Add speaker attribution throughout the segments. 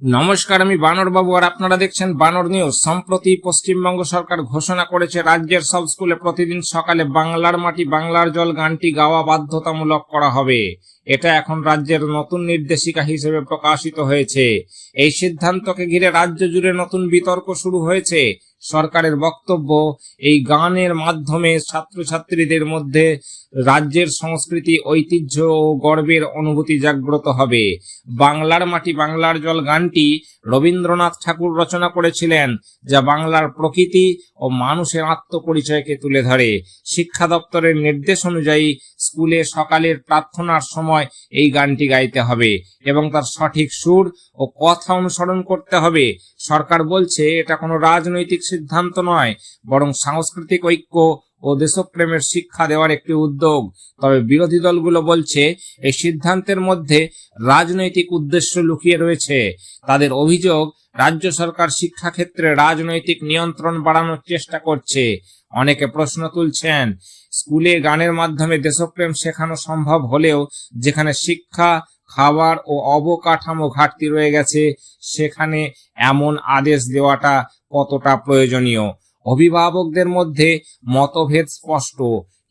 Speaker 1: নমস্কার, আমি বানরবাবু আর আপনারা দেখছেন বানর নিউজ। সম্প্রতি পশ্চিমবঙ্গ সরকার ঘোষণা করেছে, রাজ্যের সব স্কুলে প্রতিদিন সকালে বাংলার মাটি, বাংলার জল, গানটি গাওয়া বাধ্যতামূলক করা হবে। এটা এখন রাজ্যের নতুন নির্দেশিকা হিসেবে প্রকাশিত হয়েছে। এই সিদ্ধান্তকে ঘিরে রাজ্য জুড়ে নতুন বিতর্ক শুরু হয়েছে। সরকারের বক্তব্য, এই গানের মাধ্যমে ছাত্রছাত্রীদের মধ্যে রাজ্যের সংস্কৃতি, ঐতিহ্য ও গর্বের অনুভূতি জাগ্রত হবে। বাংলার মাটি বাংলার জল গানটি রবীন্দ্রনাথ ঠাকুর রচনা করেছিলেন, যা বাংলার প্রকৃতি ও মানুষের আত্মপরিচয়কে তুলে ধরে। শিক্ষা দপ্তরের নির্দেশ অনুযায়ী স্কুলে সকালের প্রার্থনার সময় এই গানটি গাইতে হবে এবং তার সঠিক সুর ও কথা অনুসরণ করতে হবে। সরকার বলছে, এটা কোনো রাজনৈতিক সিদ্ধান্ত নয়, বরং সাংস্কৃতিক ঐক্য ও দেশপ্রেমের শিক্ষা দেওয়ার একটি উদ্যোগ। তবে বিরোধী দলগুলো বলছে, এই সিদ্ধান্তের মধ্যে রাজনৈতিক উদ্দেশ্য লুকিয়ে রয়েছে। তাদের অভিযোগ, রাজ্য সরকার শিক্ষাক্ষেত্রে রাজনৈতিক নিয়ন্ত্রণ বাড়ানোর চেষ্টা করছে। অনেকে প্রশ্ন তুলছেন, স্কুলে গানের মাধ্যমে দেশপ্রেম শেখানো সম্ভব হলেও যেখানে শিক্ষা, খাবার ও অবকাঠামো ঘাটতি রয়ে গেছে, সেখানে এমন আদেশ দেওয়াটা কতটা প্রয়োজনীয়? অভিভাবকদের মধ্যে মতভেদ স্পষ্ট।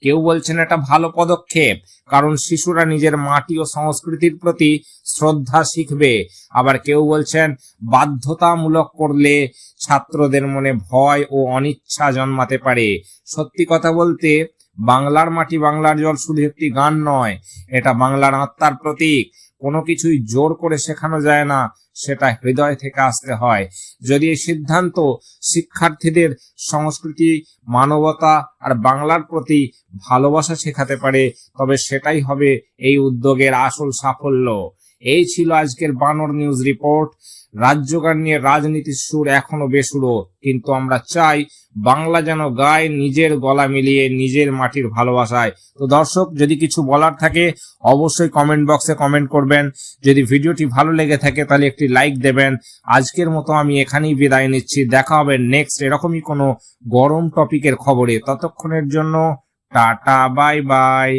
Speaker 1: কেউ বলছেন এটা ভালো পদক্ষেপ, কারণ শিশুরা নিজের মাটি ও সংস্কৃতির প্রতি শ্রদ্ধা শিখবে। আবার কেউ বলছেন, বাধ্যতামূলক করলে ছাত্রদের মনে ভয় ও অনিচ্ছা জন্মাতে পারে। সত্যি কথা বলতে, বাংলার মাটি বাংলার জল শুধু একটি গান নয়, এটা বাংলার আত্মার প্রতীক। কোনো কিছুই জোর করে শেখানো যায় না, সেটা হৃদয় থেকে আসতে হয়। যদি এই সিদ্ধান্ত শিক্ষার্থীদের সংস্কৃতি, মানবতা আর বাংলার প্রতি ভালোবাসা শেখাতে পারে, তবে সেটাই হবে এই উদ্যোগের আসল সাফল্য। এই ছিল আজকের বানর নিউজ রিপোর্ট। রাজ্যগান নিয়ে রাজনীতির সুর এখনও বেসুরো, কিন্তু আমরা চাই বাংলা যেন গায় নিজের গলা মিলিয়ে নিজের মাটির ভালোবাসায়। তো দর্শক, যদি কিছু বলার থাকে, অবশ্যই কমেন্ট বক্সে কমেন্ট করবেন। যদি ভিডিওটি ভালো লেগে থাকে, তাহলে একটি লাইক দেবেন। আজকের মতো আমি এখানেই বিদায় নিচ্ছি। দেখা হবে নেক্সট এরকমই কোনো গরম টপিকের খবরে। ততক্ষণের জন্য টাটা বাই বাই